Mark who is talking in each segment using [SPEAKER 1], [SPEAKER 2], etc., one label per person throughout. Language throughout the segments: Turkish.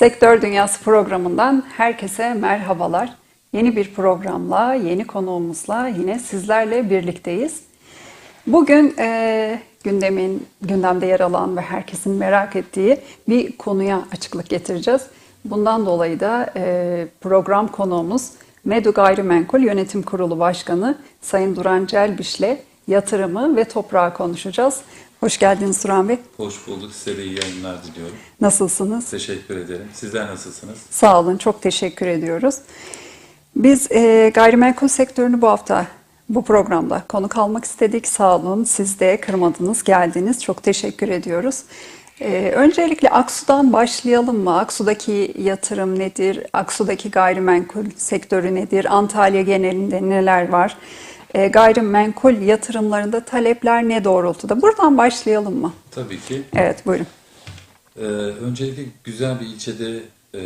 [SPEAKER 1] Sektör Dünyası programından herkese merhabalar. Yeni bir programla, yeni konuğumuzla yine sizlerle birlikteyiz. Bugün e, gündemin gündemde yer alan ve herkesin merak ettiği bir konuya açıklık getireceğiz. Bundan dolayı da e, program konuğumuz Medu Gayrimenkul Yönetim Kurulu Başkanı Sayın Duran Celbiş'le yatırımı ve toprağı konuşacağız. Hoş geldiniz Duran Bey.
[SPEAKER 2] Hoş bulduk. Size de iyi yayınlar diliyorum.
[SPEAKER 1] Nasılsınız?
[SPEAKER 2] Teşekkür ederim. Sizler nasılsınız?
[SPEAKER 1] Sağ olun, çok teşekkür ediyoruz. Biz e, gayrimenkul sektörünü bu hafta bu programda konuk almak istedik. Sağ olun, siz de kırmadınız, geldiniz. Çok teşekkür ediyoruz. E, öncelikle Aksu'dan başlayalım mı? Aksu'daki yatırım nedir? Aksu'daki gayrimenkul sektörü nedir? Antalya genelinde neler var? E, gayrimenkul yatırımlarında talepler ne doğrultuda? Buradan başlayalım mı?
[SPEAKER 2] Tabii ki.
[SPEAKER 1] Evet, buyurun.
[SPEAKER 2] Ee, öncelikle güzel bir ilçede e,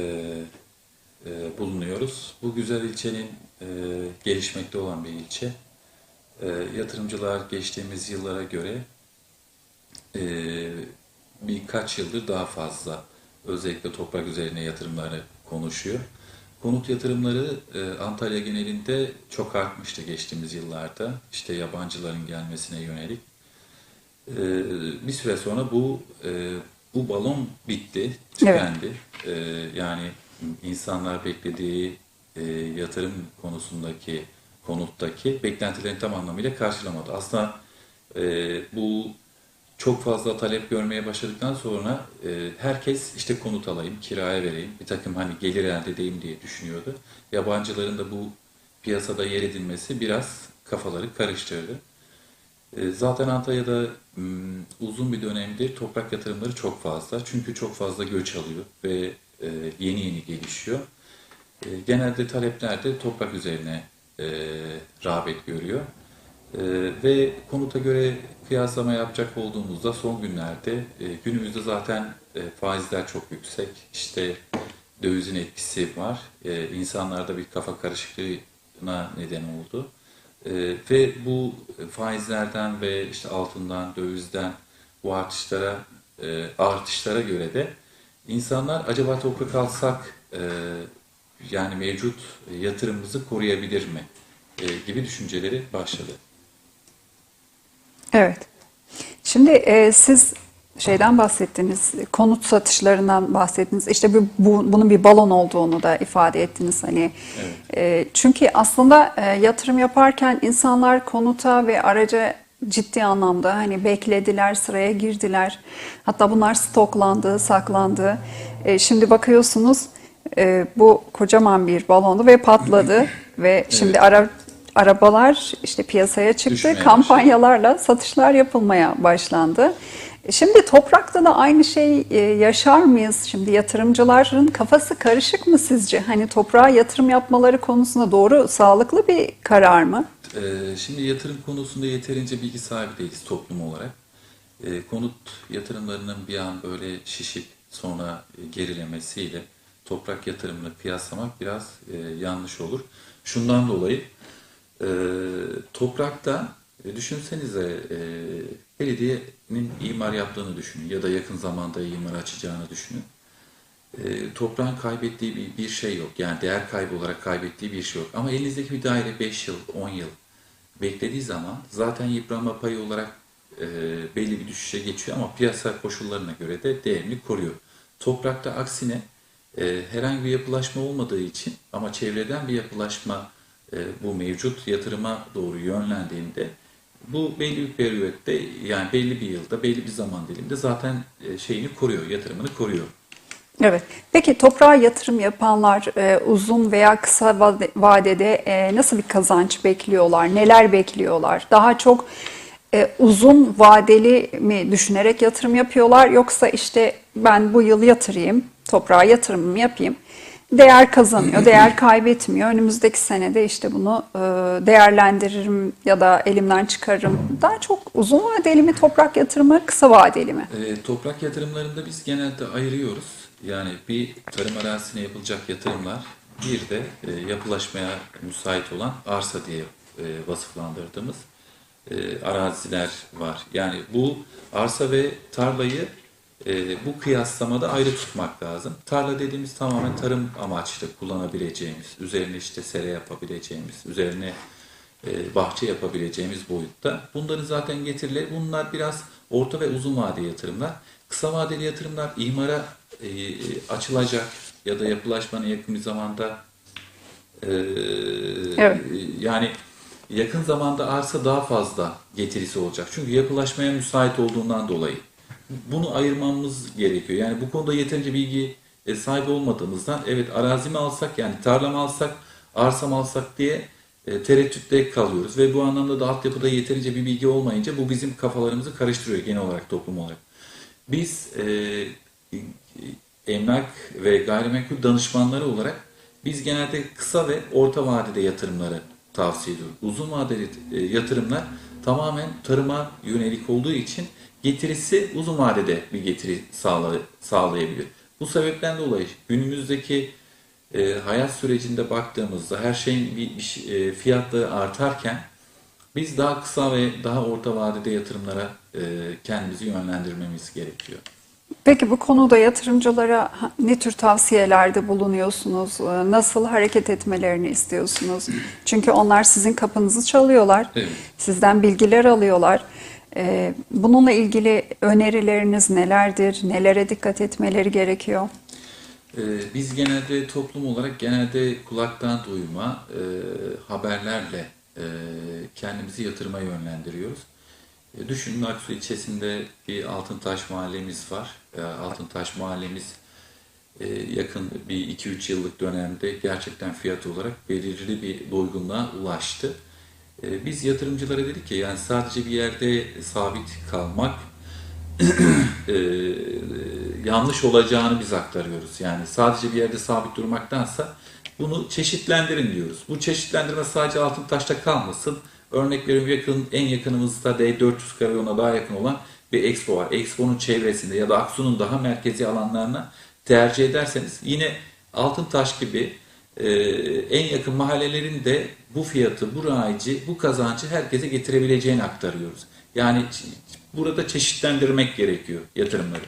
[SPEAKER 2] e, bulunuyoruz. Bu güzel ilçenin e, gelişmekte olan bir ilçe. E, yatırımcılar geçtiğimiz yıllara göre e, birkaç yıldır daha fazla özellikle toprak üzerine yatırımları konuşuyor. Konut yatırımları e, Antalya genelinde çok artmıştı geçtiğimiz yıllarda. İşte yabancıların gelmesine yönelik. Ee, bir süre sonra bu e, bu balon bitti, tükendi. Ee, yani insanlar beklediği e, yatırım konusundaki, konuttaki beklentilerini tam anlamıyla karşılamadı. Aslında e, bu çok fazla talep görmeye başladıktan sonra e, herkes işte konut alayım, kiraya vereyim, bir takım hani gelir elde edeyim diye düşünüyordu. Yabancıların da bu piyasada yer edinmesi biraz kafaları karıştırdı. E, Zaten Antalya'da m, uzun bir dönemdir toprak yatırımları çok fazla. Çünkü çok fazla göç alıyor ve e, yeni yeni gelişiyor. E, Genelde talepler de toprak üzerine e, rağbet görüyor. E, Ve konuta göre kıyaslama yapacak olduğumuzda son günlerde e, günümüzde zaten e, faizler çok yüksek. İşte dövizin etkisi var. E, insanlarda bir kafa karışıklığına neden oldu. Ee, ve bu faizlerden ve işte altından, dövizden bu artışlara e, artışlara göre de insanlar acaba toprak alsak e, yani mevcut yatırımımızı koruyabilir mi e, gibi düşünceleri başladı.
[SPEAKER 1] Evet. Şimdi e, siz şeyden bahsettiniz, konut satışlarından bahsettiniz. İşte bu, bu- bunun bir balon olduğunu da ifade ettiniz. Hani e, çünkü aslında e, yatırım yaparken insanlar konuta ve araca ciddi anlamda hani beklediler, sıraya girdiler. Hatta bunlar stoklandı, saklandı. E, şimdi bakıyorsunuz e, bu kocaman bir balondu ve patladı ve şimdi ara arabalar işte piyasaya çıktı.
[SPEAKER 2] Düşmeye başladı.
[SPEAKER 1] Kampanyalarla satışlar yapılmaya başlandı. Şimdi toprakta da aynı şey e, yaşar mıyız? Şimdi yatırımcıların kafası karışık mı sizce? Hani toprağa yatırım yapmaları konusunda doğru, sağlıklı bir karar mı?
[SPEAKER 2] Ee, Şimdi yatırım konusunda yeterince bilgi sahibi değiliz toplum olarak. Ee, Konut yatırımlarının bir an böyle şişip sonra gerilemesiyle toprak yatırımını kıyaslamak biraz e, yanlış olur. Şundan dolayı e, toprakta e, düşünsenize e, belediyenin imar yaptığını düşünün ya da yakın zamanda imar açacağını düşünün. E, toprağın kaybettiği bir, bir şey yok. Yani değer kaybı olarak kaybettiği bir şey yok. Ama elinizdeki bir daire 5 yıl, 10 yıl beklediği zaman zaten yıpranma payı olarak e, belli bir düşüşe geçiyor ama piyasa koşullarına göre de değerini koruyor. Toprakta aksine e, herhangi bir yapılaşma olmadığı için ama çevreden bir yapılaşma bu mevcut yatırıma doğru yönlendiğinde bu belli bir periyotte yani belli bir yılda belli bir zaman diliminde zaten e, şeyini koruyor, yatırımını koruyor.
[SPEAKER 1] Evet. Peki toprağa yatırım yapanlar e, uzun veya kısa vade- vadede e, nasıl bir kazanç bekliyorlar? Neler bekliyorlar? Daha çok e, uzun vadeli mi düşünerek yatırım yapıyorlar yoksa işte ben bu yıl yatırayım, toprağa yatırımımı yapayım. Değer kazanıyor, değer kaybetmiyor. Önümüzdeki senede işte bunu e, değerlendiririm ya da elimden çıkarırım. Daha çok uzun vadeli mi toprak yatırımı, kısa vadeli mi?
[SPEAKER 2] E, toprak yatırımlarında biz genelde ayırıyoruz. Yani bir tarım arazisine yapılacak yatırımlar, bir de e, yapılaşmaya müsait olan arsa diye e, vasıflandırdığımız e, araziler var. Yani bu arsa ve tarlayı e, bu kıyaslamada ayrı tutmak lazım. Tarla dediğimiz tamamen tarım amaçlı kullanabileceğimiz, üzerine işte sere yapabileceğimiz, üzerine e, bahçe yapabileceğimiz boyutta. Bunların zaten getirileri bunlar biraz orta ve uzun vadeli yatırımlar. Kısa vadeli yatırımlar imara e, açılacak ya da yapılaşmanın yakın bir zamanda e,
[SPEAKER 1] Evet.
[SPEAKER 2] yani yakın zamanda arsa daha fazla getirisi olacak. Çünkü yapılaşmaya müsait olduğundan dolayı. Bunu ayırmamız gerekiyor. Yani bu konuda yeterince bilgi e, sahibi olmadığımızdan evet arazi mi alsak yani tarla mı alsak arsa mı alsak diye e, tereddütte kalıyoruz. Ve bu anlamda da altyapıda yeterince bir bilgi olmayınca bu bizim kafalarımızı karıştırıyor genel olarak toplum olarak. Biz e, emlak ve gayrimenkul danışmanları olarak biz genelde kısa ve orta vadede yatırımları tavsiye ediyoruz. Uzun vadeli e, yatırımlar tamamen tarıma yönelik olduğu için getirisi uzun vadede bir getiri sağla, sağlayabilir. Bu sebepten dolayı günümüzdeki e, hayat sürecinde baktığımızda her şeyin bir, bir şey- e, fiyatları artarken biz daha kısa ve daha orta vadede yatırımlara e, kendimizi yönlendirmemiz gerekiyor.
[SPEAKER 1] Peki bu konuda yatırımcılara ne tür tavsiyelerde bulunuyorsunuz? Ee, Nasıl hareket etmelerini istiyorsunuz? Çünkü onlar sizin kapınızı çalıyorlar.
[SPEAKER 2] Evet.
[SPEAKER 1] Sizden bilgiler alıyorlar. Ee, Bununla ilgili önerileriniz nelerdir? Nelere dikkat etmeleri gerekiyor?
[SPEAKER 2] Ee, Biz genelde toplum olarak genelde kulaktan duyma e, haberlerle e, kendimizi yatırıma yönlendiriyoruz. E, düşünün Aksu ilçesinde bir Altıntaş mahallemiz var. Altıntaş mahallemiz yakın bir 2-3 yıllık dönemde gerçekten fiyat olarak belirli bir doygunluğa ulaştı. E, Biz yatırımcılara dedik ki yani sadece bir yerde sabit kalmak e, yanlış olacağını biz aktarıyoruz. Yani sadece bir yerde sabit durmaktansa bunu çeşitlendirin diyoruz. Bu çeşitlendirme sadece Altıntaş'ta kalmasın. Örnek veriyorum yakın, en yakınımızda D400 karayoluna daha yakın olan bir Expo var. Expo'nun çevresinde ya da Aksu'nun daha merkezi alanlarına tercih ederseniz yine Altıntaş gibi e, en yakın mahallelerin de bu fiyatı, bu raici, bu kazancı herkese getirebileceğini aktarıyoruz. Yani burada çeşitlendirmek gerekiyor yatırımları.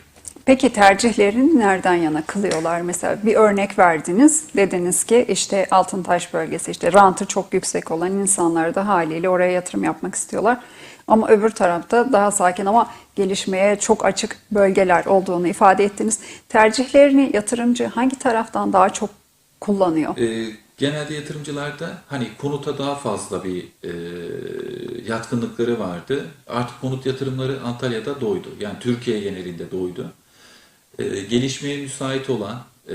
[SPEAKER 1] Peki tercihlerini nereden yana kılıyorlar? Mesela bir örnek verdiniz. Dediniz ki işte Altıntaş bölgesi işte rantı çok yüksek olan insanlar da haliyle oraya yatırım yapmak istiyorlar. Ama öbür tarafta daha sakin ama gelişmeye çok açık bölgeler olduğunu ifade ettiniz. Tercihlerini yatırımcı hangi taraftan daha çok kullanıyor?
[SPEAKER 2] E, genelde yatırımcılarda hani konuta daha fazla bir e, yatkınlıkları vardı. Artık konut yatırımları Antalya'da doydu. Yani Türkiye genelinde doydu. E, gelişmeye müsait olan e,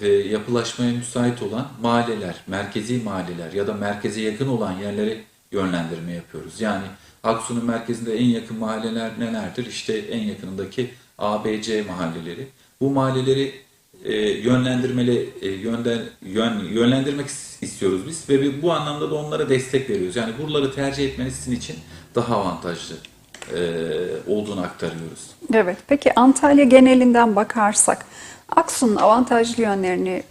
[SPEAKER 2] ve yapılaşmaya müsait olan mahalleler, merkezi mahalleler ya da merkeze yakın olan yerlere yönlendirme yapıyoruz. Yani Aksu'nun merkezinde en yakın mahalleler nelerdir? İşte en yakınındaki ABC mahalleleri. Bu mahalleleri e, yönlendirmeli e, yönden, yön, yönlendirmek is- istiyoruz biz ve bu anlamda da onlara destek veriyoruz. Yani buraları tercih etmeniz sizin için daha avantajlı e, olduğunu aktarıyoruz.
[SPEAKER 1] Evet. Peki Antalya genelinden bakarsak Aksu'nun avantajlı yönlerini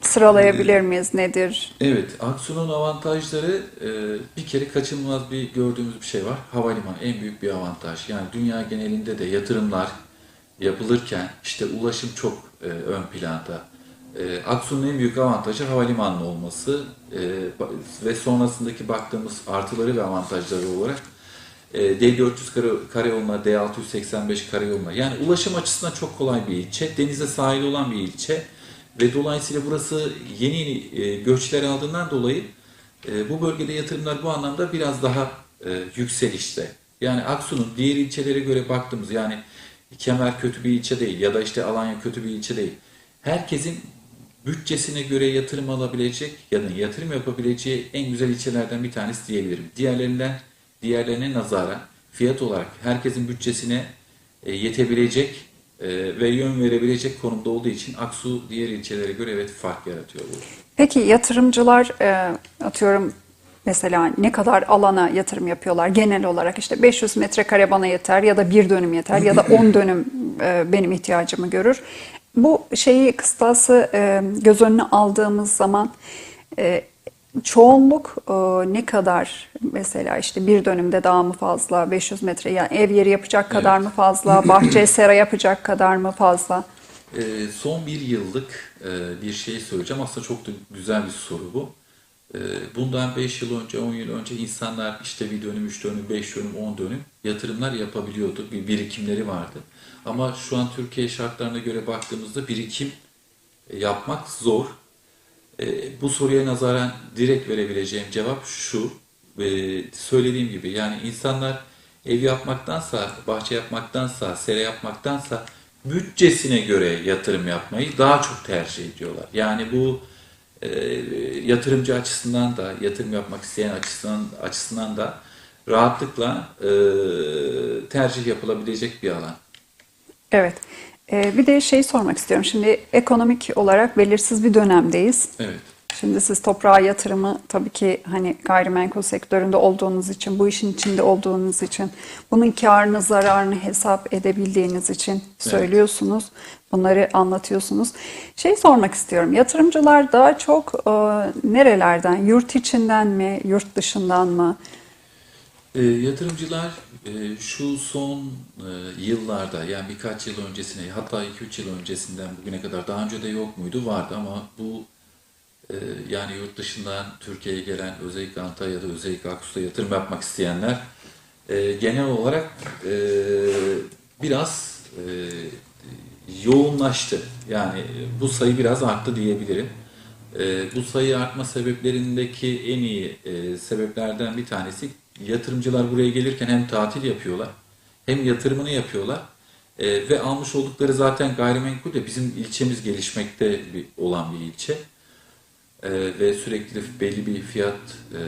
[SPEAKER 1] sıralayabilir miyiz? Nedir?
[SPEAKER 2] Evet, Aksu'nun avantajları e, bir kere kaçınılmaz bir gördüğümüz bir şey var. Havalimanı en büyük bir avantaj. Yani dünya genelinde de yatırımlar yapılırken işte ulaşım çok e, ön planda. E, Aksu'nun en büyük avantajı havalimanı olması e, ve sonrasındaki baktığımız artıları ve avantajları olarak e, D400 kare, karayoluna, D685 karayoluna yani ulaşım açısından çok kolay bir ilçe. Denize sahil olan bir ilçe ve dolayısıyla burası yeni yeni e, göçler aldığından dolayı e, bu bölgede yatırımlar bu anlamda biraz daha e, yükselişte. Yani Aksu'nun diğer ilçelere göre baktığımız yani Kemer kötü bir ilçe değil ya da işte Alanya kötü bir ilçe değil. Herkesin bütçesine göre yatırım alabilecek ya da yatırım yapabileceği en güzel ilçelerden bir tanesi diyebilirim. Diğerlerinden diğerlerine nazaran fiyat olarak herkesin bütçesine e, yetebilecek e, ve yön verebilecek konumda olduğu için Aksu diğer ilçelere göre evet fark yaratıyor.
[SPEAKER 1] Peki yatırımcılar e, atıyorum mesela ne kadar alana yatırım yapıyorlar genel olarak işte 500 metrekare bana yeter ya da bir dönüm yeter ya da 10 dönüm e, benim ihtiyacımı görür. Bu şeyi kıstası e, göz önüne aldığımız zaman e, çoğunluk e, ne kadar mesela işte bir dönümde daha mı fazla 500 metre yani ev yeri yapacak kadar
[SPEAKER 2] Evet.
[SPEAKER 1] mı fazla bahçe sera yapacak kadar mı fazla?
[SPEAKER 2] Son bir yıllık e, bir şey söyleyeceğim. Aslında çok da güzel bir soru bu. Ee, bundan 5 yıl önce, 10 yıl önce insanlar işte bir dönüm, 3 dönüm, 5 dönüm, 10 dönüm yatırımlar yapabiliyordu. Bir birikimleri vardı. Ama şu an Türkiye şartlarına göre baktığımızda birikim e, yapmak zor. E, bu soruya nazaran direkt verebileceğim cevap şu. E, söylediğim gibi yani insanlar ev yapmaktansa, bahçe yapmaktansa, sera yapmaktansa bütçesine göre yatırım yapmayı daha çok tercih ediyorlar. Yani bu e, yatırımcı açısından da, yatırım yapmak isteyen açısından, açısından da rahatlıkla e, tercih yapılabilecek bir alan.
[SPEAKER 1] Evet. E, bir de şey sormak istiyorum. Şimdi ekonomik olarak belirsiz bir dönemdeyiz.
[SPEAKER 2] Evet.
[SPEAKER 1] Şimdi siz toprağa yatırımı tabii ki hani gayrimenkul sektöründe olduğunuz için, bu işin içinde olduğunuz için, bunun karını, zararını hesap edebildiğiniz için söylüyorsunuz. Bunları anlatıyorsunuz. Şey sormak istiyorum. Yatırımcılar daha çok e, nerelerden? Yurt içinden mi, yurt dışından mı?
[SPEAKER 2] E, yatırımcılar e, şu son e, yıllarda yani birkaç yıl öncesine hatta 2-3 yıl öncesinden bugüne kadar daha önce de yok muydu? Vardı ama bu yani yurt dışından Türkiye'ye gelen özellikle Antalya'da özellikle Aksus'ta yatırım yapmak isteyenler e, genel olarak e, biraz e, yoğunlaştı. Yani bu sayı biraz arttı diyebilirim. Bu sayı artma sebeplerindeki en iyi sebeplerden bir tanesi yatırımcılar buraya gelirken hem tatil yapıyorlar hem yatırımını yapıyorlar ve almış oldukları zaten gayrimenkul de bizim ilçemiz gelişmekte olan bir ilçe E, ve sürekli belli bir fiyat e,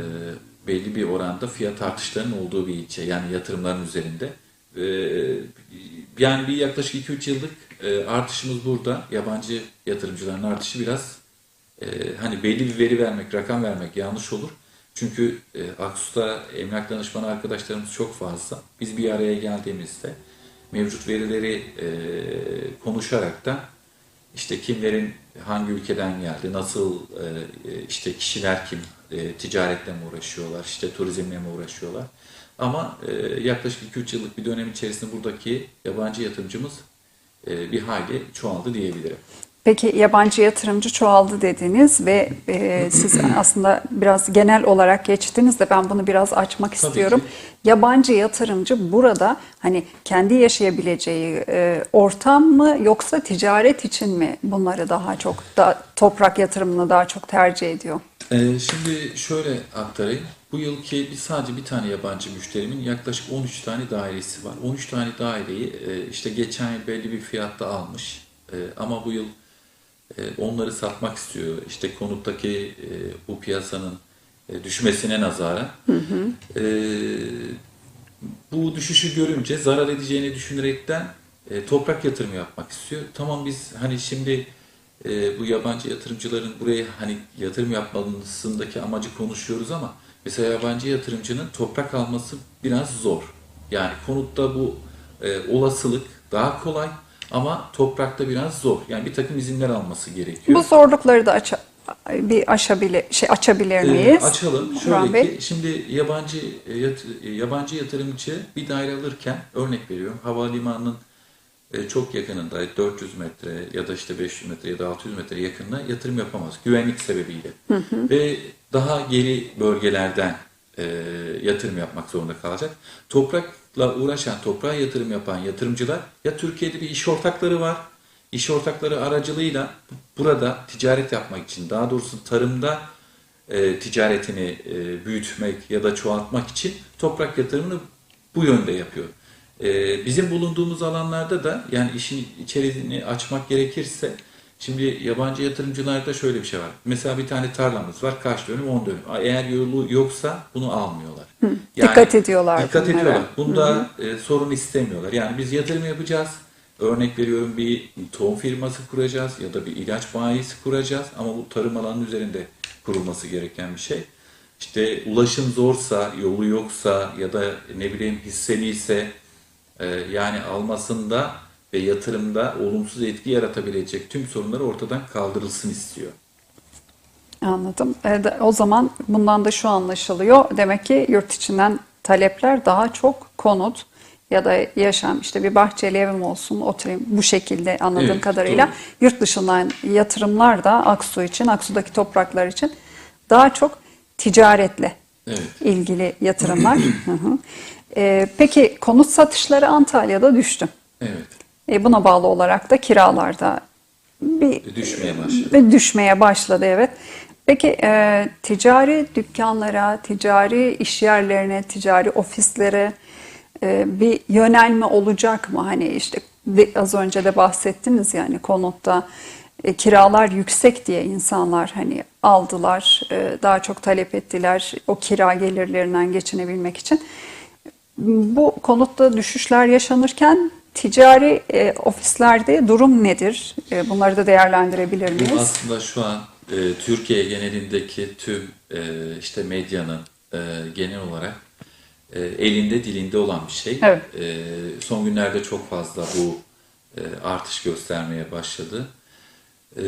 [SPEAKER 2] belli bir oranda fiyat artışlarının olduğu bir ilçe yani yatırımların üzerinde E, yani bir yaklaşık 2-3 yıllık e, artışımız burada yabancı yatırımcıların artışı biraz e, hani belli bir veri vermek, rakam vermek yanlış olur. Çünkü e, Aksus'ta emlak danışmanı arkadaşlarımız çok fazla. Biz bir araya geldiğimizde mevcut verileri e, konuşarak da işte kimlerin hangi ülkeden geldi, nasıl e, e, işte kişiler kim, e, ticaretle mi uğraşıyorlar, işte turizmle mi uğraşıyorlar. Ama e, yaklaşık 2-3 yıllık bir dönem içerisinde buradaki yabancı yatırımcımız bir hayli çoğaldı diyebilirim.
[SPEAKER 1] Peki yabancı yatırımcı çoğaldı dediniz ve e, siz aslında biraz genel olarak geçtiniz de ben bunu biraz açmak
[SPEAKER 2] Tabii
[SPEAKER 1] istiyorum.
[SPEAKER 2] ki.
[SPEAKER 1] Yabancı yatırımcı burada hani kendi yaşayabileceği e, ortam mı yoksa ticaret için mi bunları daha çok da toprak yatırımını daha çok tercih ediyor?
[SPEAKER 2] Ee, şimdi şöyle aktarayım. Bu yılki bir sadece bir tane yabancı müşterimin yaklaşık 13 tane dairesi var. 13 tane daireyi e, işte geçen yıl belli bir fiyatta almış. E, ama bu yıl onları satmak istiyor. İşte konuttaki e, bu piyasanın e, düşmesine nazaran. E, bu düşüşü görünce zarar edeceğini düşünerekten e, toprak yatırımı yapmak istiyor. Tamam biz hani şimdi e, bu yabancı yatırımcıların buraya hani yatırım yapmasındaki amacı konuşuyoruz ama mesela yabancı yatırımcının toprak alması biraz zor. Yani konutta bu e, olasılık daha kolay ama toprakta biraz zor. Yani bir takım izinler alması gerekiyor.
[SPEAKER 1] Bu zorlukları da aç bir aşabile şey açabilir
[SPEAKER 2] Ee,
[SPEAKER 1] miyiz?
[SPEAKER 2] açalım.
[SPEAKER 1] Burhan
[SPEAKER 2] Şöyle
[SPEAKER 1] Bey.
[SPEAKER 2] ki şimdi yabancı e, yat- e, yabancı yatırımcı bir daire alırken örnek veriyorum havalimanının e, çok yakınında 400 metre ya da işte 500 metre ya da 600 metre yakınına yatırım yapamaz güvenlik sebebiyle. Ve daha geri bölgelerden e, yatırım yapmak zorunda kalacak. Toprakla uğraşan, toprağa yatırım yapan yatırımcılar ya Türkiye'de bir iş ortakları var. İş ortakları aracılığıyla burada ticaret yapmak için, daha doğrusu tarımda e, ticaretini e, büyütmek ya da çoğaltmak için toprak yatırımını bu yönde yapıyor. E, bizim bulunduğumuz alanlarda da yani işin içeriğini açmak gerekirse şimdi yabancı yatırımcılarda şöyle bir şey var. Mesela bir tane tarlamız var kaç dönüm 10 dönüm. Eğer yolu yoksa bunu almıyorlar.
[SPEAKER 1] Dikkat ediyorlar
[SPEAKER 2] Dikkat
[SPEAKER 1] bunlara.
[SPEAKER 2] ediyorlar. Bunda e, sorun istemiyorlar. Yani biz yatırım yapacağız. Örnek veriyorum bir tohum firması kuracağız ya da bir ilaç bayisi kuracağız ama bu tarım alanının üzerinde kurulması gereken bir şey. İşte ulaşım zorsa, yolu yoksa ya da ne bileyim hisseliyse e, yani almasında ve yatırımda olumsuz etki yaratabilecek tüm sorunları ortadan kaldırılsın istiyor.
[SPEAKER 1] Anladım. E, O zaman bundan da şu anlaşılıyor. Demek ki yurt içinden talepler daha çok konut ya da yaşam işte bir bahçeli evim olsun oturayım bu şekilde anladığım
[SPEAKER 2] Evet,
[SPEAKER 1] kadarıyla
[SPEAKER 2] doğru.
[SPEAKER 1] yurt dışından yatırımlar da Aksu için, Aksu'daki topraklar için daha çok ticaretle
[SPEAKER 2] Evet.
[SPEAKER 1] ilgili yatırımlar. Hı hı. E, peki konut satışları Antalya'da düştü.
[SPEAKER 2] Evet.
[SPEAKER 1] E, buna bağlı olarak da kiralarda bir
[SPEAKER 2] Düşmeye başladı.
[SPEAKER 1] ve düşmeye başladı evet. Peki e, ticari dükkanlara, ticari iş yerlerine, ticari ofislere e, bir yönelme olacak mı? Hani işte de- az önce de bahsettiniz yani konutta e, kiralar yüksek diye insanlar hani aldılar, e, daha çok talep ettiler o kira gelirlerinden geçinebilmek için. Bu konutta düşüşler yaşanırken ticari e, ofislerde durum nedir? E, bunları da değerlendirebilir
[SPEAKER 2] Bu
[SPEAKER 1] miyiz?
[SPEAKER 2] aslında şu an e, Türkiye genelindeki tüm e, işte medyanın e, genel olarak e, elinde dilinde olan bir şey.
[SPEAKER 1] Evet.
[SPEAKER 2] E, son günlerde çok fazla bu e, artış göstermeye başladı. E,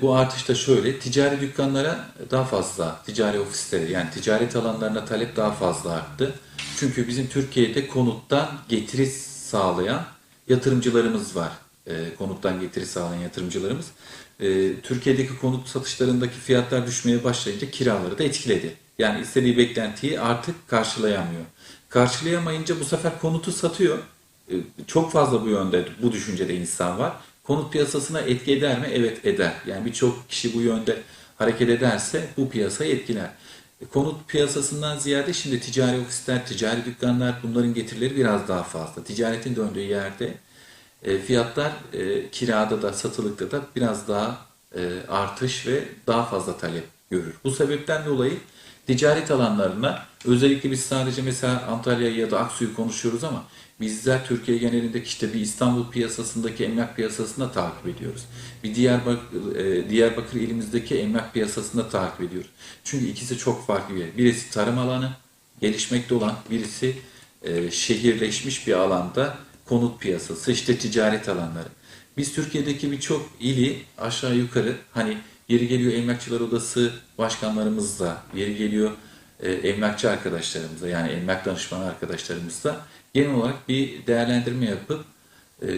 [SPEAKER 2] bu artış da şöyle, ticari dükkanlara daha fazla, ticari ofislere yani ticaret alanlarına talep daha fazla arttı. Çünkü bizim Türkiye'de konuttan getiri sağlayan yatırımcılarımız var. E, konuttan getiri sağlayan yatırımcılarımız. E, Türkiye'deki konut satışlarındaki fiyatlar düşmeye başlayınca kiraları da etkiledi. Yani istediği beklentiyi artık karşılayamıyor. Karşılayamayınca bu sefer konutu satıyor. E, Çok fazla bu yönde, bu düşüncede insan var. Konut piyasasına etki eder mi? Evet eder. Yani birçok kişi bu yönde hareket ederse bu piyasayı etkiler. E, Konut piyasasından ziyade şimdi ticari ofisler, ticari dükkanlar bunların getirileri biraz daha fazla. Ticaretin döndüğü yerde e, fiyatlar e, kirada da satılıkta da biraz daha artış ve daha fazla talep görür. Bu sebepten dolayı ticaret alanlarına özellikle biz sadece mesela Antalya ya da Aksu'yu konuşuyoruz ama bizler Türkiye genelindeki işte bir İstanbul piyasasındaki emlak piyasasını takip ediyoruz. Bir Diyarbakır, e, Diyarbakır ilimizdeki emlak piyasasını takip ediyoruz. Çünkü ikisi çok farklı bir yer. Birisi tarım alanı, gelişmekte olan, birisi e, şehirleşmiş bir alanda konut piyasası, işte ticaret alanları. Biz Türkiye'deki birçok ili aşağı yukarı hani yeri geliyor emlakçılar odası başkanlarımızla, yeri geliyor e, emlakçı arkadaşlarımızla yani emlak danışmanı arkadaşlarımızla genel olarak bir değerlendirme yapıp e,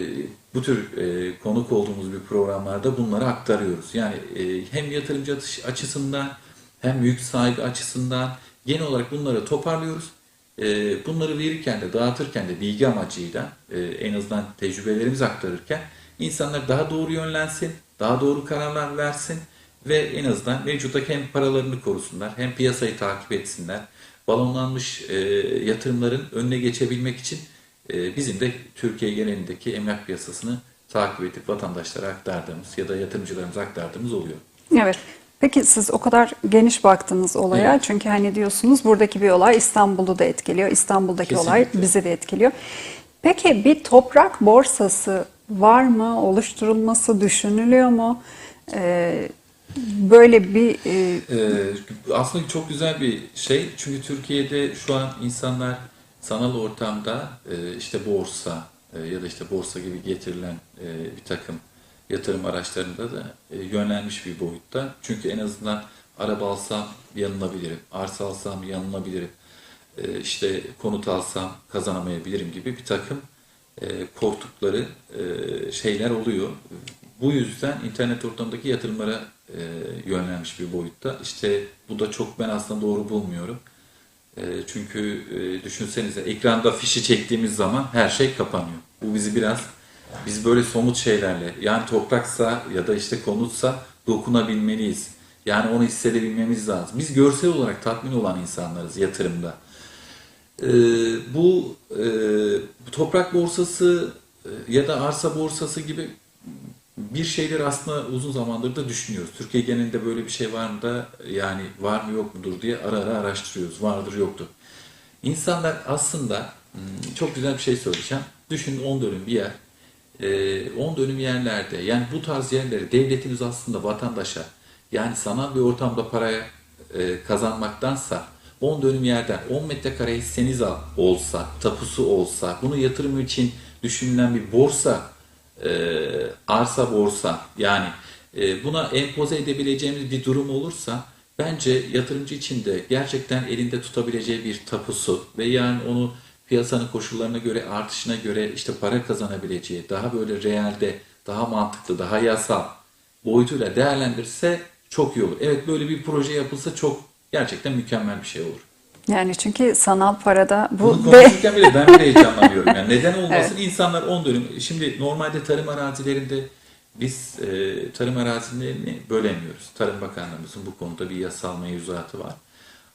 [SPEAKER 2] bu tür e, konuk olduğumuz bir programlarda bunları aktarıyoruz. Yani e, hem yatırımcı açısından hem mülk sahibi açısından genel olarak bunları toparlıyoruz. E, bunları verirken de dağıtırken de bilgi amacıyla e, en azından tecrübelerimizi aktarırken insanlar daha doğru yönlensin, daha doğru kararlar versin ve en azından mevcuttaki hem paralarını korusunlar hem piyasayı takip etsinler. Balonlanmış e, yatırımların önüne geçebilmek için e, bizim de Türkiye genelindeki emlak piyasasını takip edip vatandaşlara aktardığımız ya da yatırımcılarımıza aktardığımız oluyor.
[SPEAKER 1] Evet. Peki siz o kadar geniş baktınız olaya.
[SPEAKER 2] Evet.
[SPEAKER 1] Çünkü hani diyorsunuz buradaki bir olay İstanbul'u da etkiliyor. İstanbul'daki olay
[SPEAKER 2] Kesinlikle.
[SPEAKER 1] bizi de etkiliyor. Peki bir toprak borsası var mı? Oluşturulması düşünülüyor mu? Ee, böyle bir e,
[SPEAKER 2] Ee, aslında çok güzel bir şey çünkü Türkiye'de şu an insanlar sanal ortamda e, işte borsa e, ya da işte borsa gibi getirilen e, bir takım yatırım araçlarında da yönlenmiş bir boyutta. Çünkü en azından araba alsam yanılabilirim, arsa alsam yanılabilirim, işte konut alsam kazanamayabilirim gibi bir takım korktukları şeyler oluyor. Bu yüzden internet ortamındaki yatırımlara e, yönlenmiş bir boyutta. İşte bu da çok ben aslında doğru bulmuyorum. E, çünkü e, düşünsenize ekranda fişi çektiğimiz zaman her şey kapanıyor. Bu bizi biraz biz böyle somut şeylerle yani topraksa ya da işte konutsa dokunabilmeliyiz. Yani onu hissedebilmemiz lazım. Biz görsel olarak tatmin olan insanlarız yatırımda. Ee, bu e, toprak borsası e, ya da arsa borsası gibi bir şeyler aslında uzun zamandır da düşünüyoruz. Türkiye genelinde böyle bir şey var mı da yani var mı yok mudur diye ara ara araştırıyoruz. Vardır yoktur. İnsanlar aslında hmm, çok güzel bir şey söyleyeceğim. Düşünün 10 dönüm bir yer. Ee, 10 dönüm yerlerde yani bu tarz yerleri devletimiz aslında vatandaşa yani sanal bir ortamda paraya e, kazanmaktansa 10 dönüm yerden 10 metrekare hisseniz al- olsa, tapusu olsa, bunu yatırım için düşünülen bir borsa, e, arsa borsa yani e, buna empoze edebileceğimiz bir durum olursa bence yatırımcı için de gerçekten elinde tutabileceği bir tapusu ve yani onu piyasanın koşullarına göre artışına göre işte para kazanabileceği daha böyle realde daha mantıklı daha yasal boyutuyla değerlendirirse çok iyi olur. Evet böyle bir proje yapılsa çok gerçekten mükemmel bir şey olur.
[SPEAKER 1] Yani çünkü sanal parada
[SPEAKER 2] Bunu
[SPEAKER 1] bu ve
[SPEAKER 2] konuşurken bile ben bile heyecanlanıyorum. Yani neden olmasın? İnsanlar 10 dönüm. Şimdi normalde tarım arazilerinde biz e, tarım arazilerini bölemiyoruz. Tarım Bakanlığımızın bu konuda bir yasal mevzuatı var.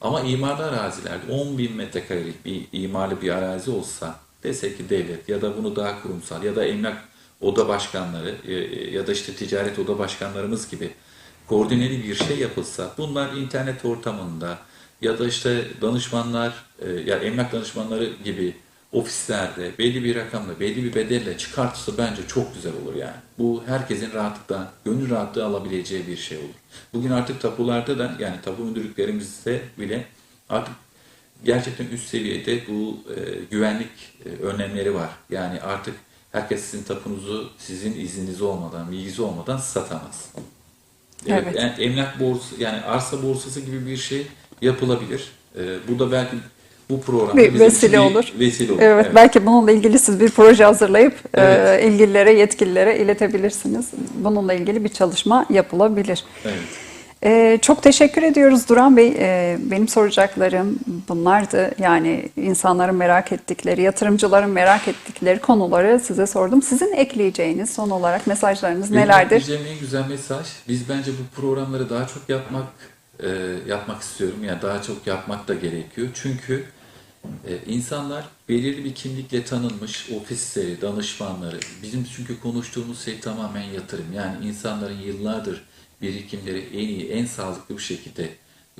[SPEAKER 2] Ama imarlı arazilerde 10 bin metrekarelik bir imarlı bir arazi olsa dese ki devlet ya da bunu daha kurumsal ya da emlak oda başkanları e, ya da işte ticaret oda başkanlarımız gibi koordineli bir şey yapılsa bunlar internet ortamında ya da işte danışmanlar e, ya emlak danışmanları gibi ofislerde belli bir rakamla belli bir bedelle çıkartılsa bence çok güzel olur yani. Bu herkesin rahatlıkla, gönül rahatlığı alabileceği bir şey olur. Bugün artık tapularda da yani tapu müdürlüklerimizde bile artık gerçekten üst seviyede bu e, güvenlik e, önlemleri var. Yani artık herkes sizin tapunuzu sizin izniniz olmadan, bilgisi olmadan satamaz. Evet,
[SPEAKER 1] Evet.
[SPEAKER 2] yani emlak borsası yani arsa borsası gibi bir şey yapılabilir. E, bu da belki bu programda
[SPEAKER 1] bir vesile olur.
[SPEAKER 2] Vesile olur.
[SPEAKER 1] Evet, belki bununla ilgili siz bir proje hazırlayıp
[SPEAKER 2] Evet.
[SPEAKER 1] e, ilgililere, yetkililere iletebilirsiniz. Bununla ilgili bir çalışma yapılabilir.
[SPEAKER 2] Evet.
[SPEAKER 1] E, çok teşekkür ediyoruz Duran Bey. E, benim soracaklarım bunlardı. Yani insanların merak ettikleri, yatırımcıların merak ettikleri konuları size sordum. Sizin ekleyeceğiniz son olarak mesajlarınız
[SPEAKER 2] Benim
[SPEAKER 1] nelerdir?
[SPEAKER 2] ekleyeceğim en güzel mesaj, biz bence bu programları daha çok yapmak e, yapmak istiyorum. Yani daha çok yapmak da gerekiyor. Çünkü e, insanlar belirli bir kimlikle tanınmış ofisleri, danışmanları, bizim çünkü konuştuğumuz şey tamamen yatırım. Yani insanların yıllardır birikimleri en iyi, en sağlıklı bir şekilde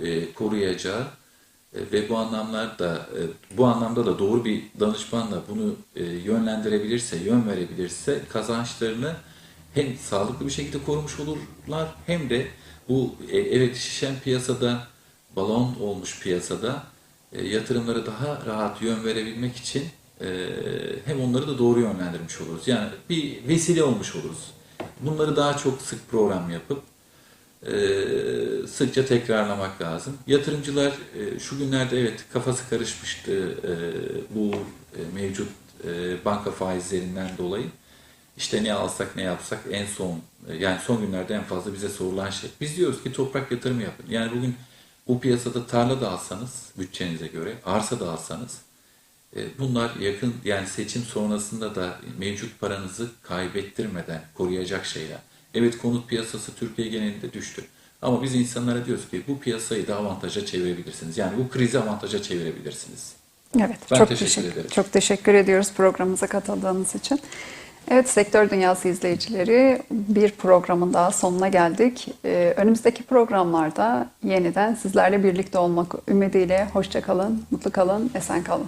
[SPEAKER 2] e, koruyacağı e, ve bu anlamlarda e, bu anlamda da doğru bir danışmanla bunu e, yönlendirebilirse, yön verebilirse kazançlarını hem sağlıklı bir şekilde korumuş olurlar hem de bu e, evet şişen piyasada balon olmuş piyasada e, yatırımları daha rahat yön verebilmek için e, hem onları da doğru yönlendirmiş oluruz. Yani bir vesile olmuş oluruz. Bunları daha çok sık program yapıp e, sıkça tekrarlamak lazım. Yatırımcılar e, şu günlerde evet kafası karışmıştı e, bu e, mevcut e, banka faizlerinden dolayı. İşte ne alsak ne yapsak en son e, yani son günlerde en fazla bize sorulan şey. Biz diyoruz ki toprak yatırımı yapın. Yani bugün bu piyasada tarla da alsanız bütçenize göre arsa da alsanız e, bunlar yakın yani seçim sonrasında da mevcut paranızı kaybettirmeden koruyacak şeyler. Evet konut piyasası Türkiye genelinde düştü. Ama biz insanlara diyoruz ki bu piyasayı da avantaja çevirebilirsiniz. Yani bu krizi avantaja çevirebilirsiniz.
[SPEAKER 1] Evet,
[SPEAKER 2] Ben
[SPEAKER 1] çok
[SPEAKER 2] teşekkür
[SPEAKER 1] teşekkür,
[SPEAKER 2] ederim.
[SPEAKER 1] çok teşekkür ediyoruz programımıza katıldığınız için. Evet, Sektör Dünyası izleyicileri bir programın daha sonuna geldik. Ee, önümüzdeki programlarda yeniden sizlerle birlikte olmak ümidiyle hoşça kalın, mutlu kalın, esen kalın.